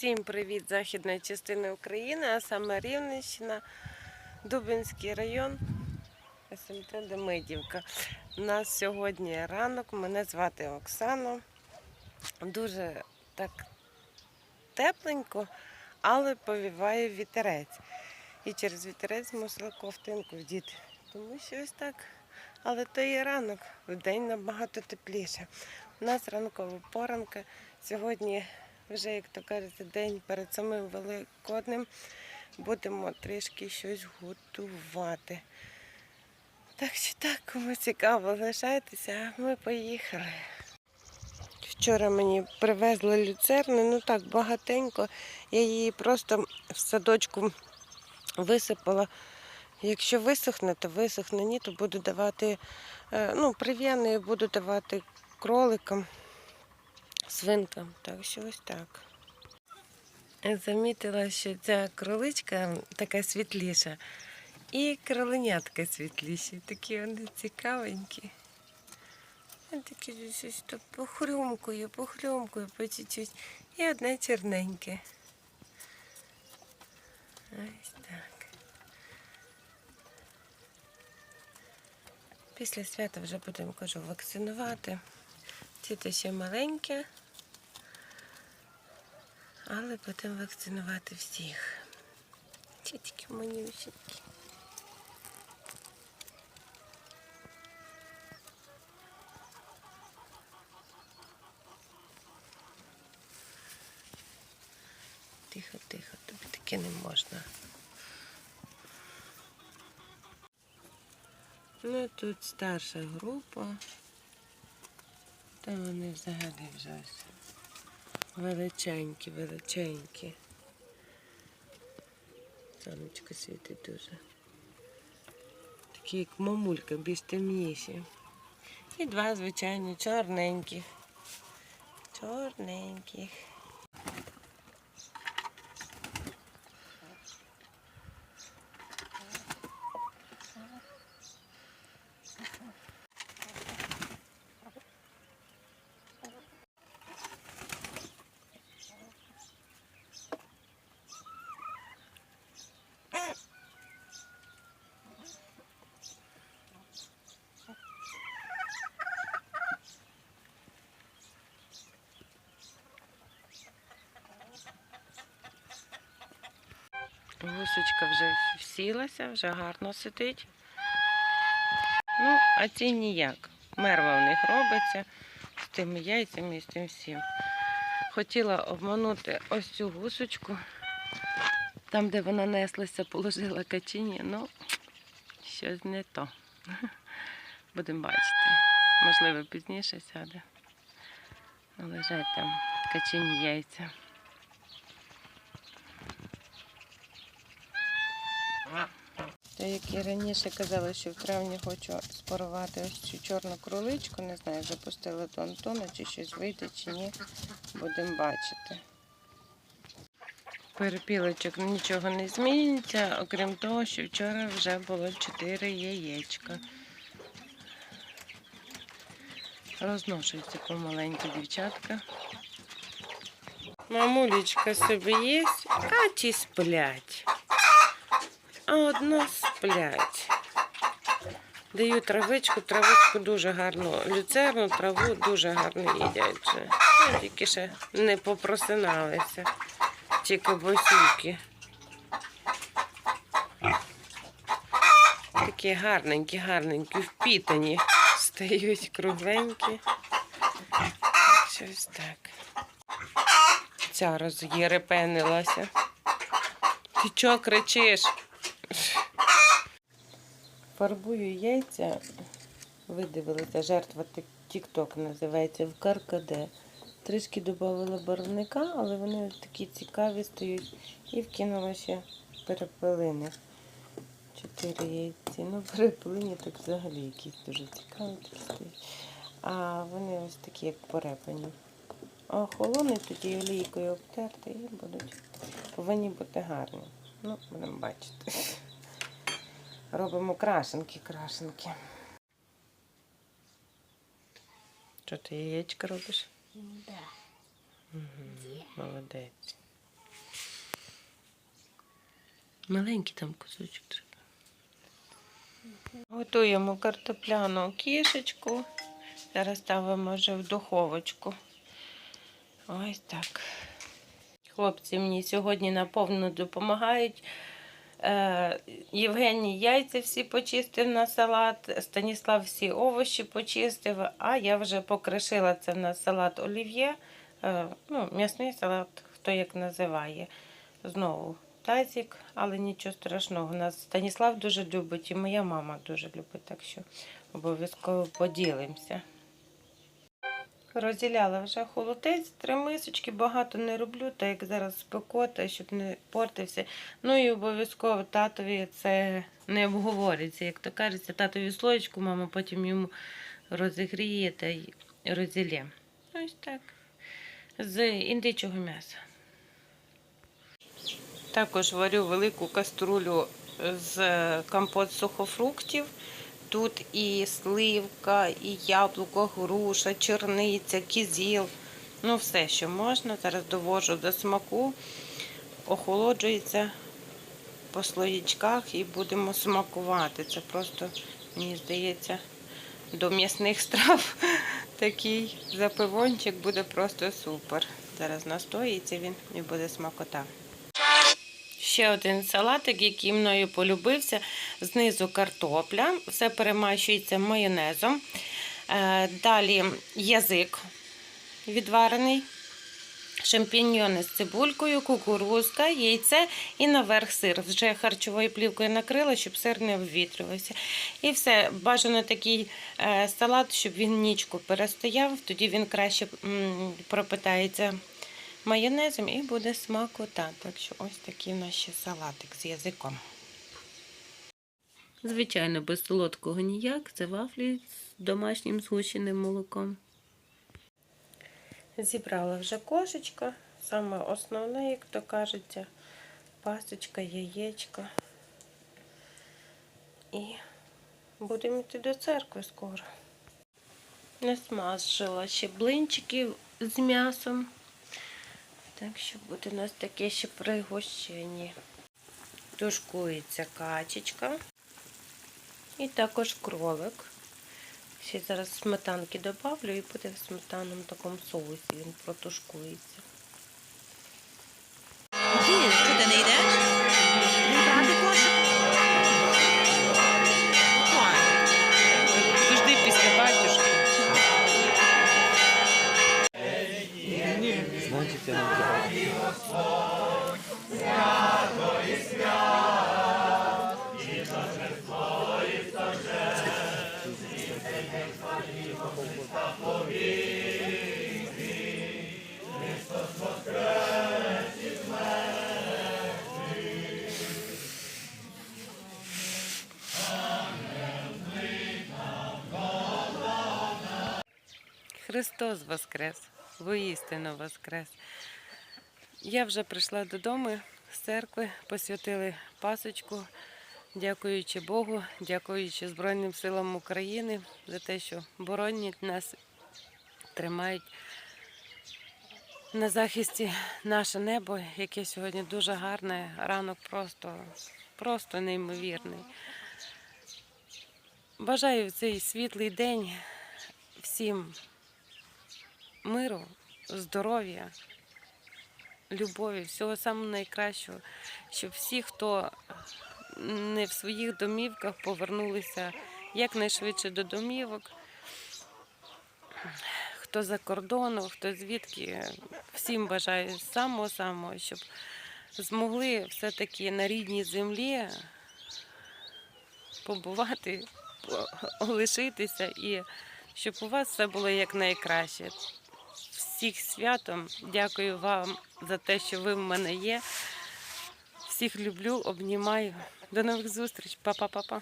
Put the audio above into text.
Всім привіт західної частини України, а саме Рівненщина, Дубинський район, СМТ Демидівка. У нас сьогодні ранок, мене звати Оксана. Дуже так тепленько, але повіває вітерець. І через вітерець мусила ковтинку вдіти. Тому що ось так. Але то є ранок, вдень набагато тепліше. У нас ранкова поранка. Сьогодні вже, як то кажете, день перед самим Великоднем будемо трішки щось готувати. Так що так, кому цікаво, лишайтеся, ми поїхали. Вчора мені привезли люцерни, ну так багатенько. Я її просто в садочку висипала. Якщо висохне, то висохне, ні, то буду давати, е, ну, прив'яне буду давати кроликам, свинкам. Так що ось так. Замітила, що ця кроличка така світліша. І кроленятка світліші. Такі вони цікавенькі. Вони Такі щось то похрюмкою, похрюмкою по чуть-чуть. І одне чорненьке. Ось так. Після свята вже будемо кажу вакцинувати. Ці то ще маленькі, але будемо вакцинувати всіх. Ці такі манюсінькі. Тихо, тихо, тобі таке не можна. Ну, тут старша група. Там вони взагалі вже ось величенькі, величенькі. Сонечко світить дуже. Такі як мамулька, більш темніші. І два, звичайно, чорненьких. Чорненьких. Гусочка вже всілася, вже гарно сидить. Ну, а ці ніяк. Мерва в них робиться з тими яйцями і з тим всім. Хотіла обманути ось цю гусочку. Там, де вона неслася, положила качині, ну, щось не то. Будемо бачити. Можливо, пізніше сяде. Лежать там качині яйця. Як і раніше казала, що в травні хочу спарувати ось цю чорну кроличку, не знаю, запустила до Антона, чи щось вийде, чи ні. Будемо бачити. Перепілочок нічого не зміниться, окрім того, що вчора вже було 4 яєчка. Розношуються помаленьку дівчатка. Мамулечка собі є, а ті сплять. А одна сплять. Даю травичку, травичку дуже гарно. Люцерну траву дуже гарно їдять. Ну, Тільки ще не попросиналися. Ті кабасюки. Такі гарненькі, гарненькі, впітані. Стають кругленькі. Щось так. Ця роз'єрепенилася. Ти чого кричиш? Фарбую яйця, видивилася, жертва Тік-Ток називається в каркаде. Трішки додавала барвника, але вони такі цікаві стають. І вкинула ще перепелини. Чотири яйці. Ну, перепелині так взагалі якісь дуже цікаві тут стають. А вони ось такі, як порепані. А охолонуть тоді олійкою обтерти і будуть, повинні бути гарні. Ну, будемо бачити. Робимо крашенки, крашенки. Що ти яєчко робиш? Да. Угу. Молодець. Маленький там кусочок треба. Готуємо картопляну кішечку. Зараз ставимо вже в духовочку. Ось так. Хлопці мені сьогодні наповну допомагають. Е, Євгеній яйця всі почистив на салат, Станіслав всі овочі почистив, а я вже покришила це на салат олів'є. Е, Ну, м'ясний салат, хто як називає. Знову тазик, але нічого страшного. Нас Станіслав дуже любить і моя мама дуже любить, так що обов'язково поділимося. Розділяла вже холодець, три мисочки, багато не роблю, так як зараз спекота, щоб не портився. Ну і обов'язково татові це не обговорюється. Як то кажеться, татові слоєчку, мама потім йому розігріє та й розділє. Ось так. З індичого м'яса. Також варю велику каструлю з компот сухофруктів. Тут і сливка, і яблуко, груша, чорниця, кізіл. Ну, все, що можна. Зараз довожу до смаку, охолоджується по слоєчках і будемо смакувати. Це просто, мені здається, до м'ясних страв такий запивончик буде просто супер. Зараз настоїться він і буде смакота. Ще один салатик, який мною полюбився. Знизу картопля, все перемащується майонезом. Е, Далі язик відварений, шампіньйони з цибулькою, кукурузка, яйце і наверх сир. Вже харчовою плівкою накрила, щоб сир не обвітрювався. І все, бажано такий е, салат, щоб він нічку перестояв, тоді він краще пропитається майонезом і буде смакота. Так що ось такий у нас салатик з язиком. Звичайно, без солодкого ніяк. Це вафлі з домашнім згущеним молоком. Зібрала вже кошечка. Саме основне, як то кажеться, пасочка, яєчко. І будемо йти до церкви скоро. Насмажила ще блинчиків з м'ясом. Так що буде у нас таке ще пригощення. Тушкується качечка. І також кролик. Ще зараз сметанки додавлю і буде в сметаному такому соусі. Він протушкується. Що не йдеш? Христос Воскрес! Воістину Воскрес! Я вже прийшла додому з церкви, посвятили пасочку, дякуючи Богу, дякуючи Збройним силам України за те, що боронять нас, тримають на захисті наше небо, яке сьогодні дуже гарне, ранок просто, просто неймовірний. Бажаю в цей світлий день всім миру, здоров'я, любові, всього самого найкращого, щоб всі, хто не в своїх домівках, повернулися якнайшвидше до домівок. Хто за кордоном, хто звідки, всім бажаю самого-самого, щоб змогли все-таки на рідній землі побувати, лишитися і щоб у вас все було якнайкраще. Всіх святом, дякую вам за те, що ви в мене є. Всіх люблю, обнімаю. До нових зустріч, Па-па-па-па.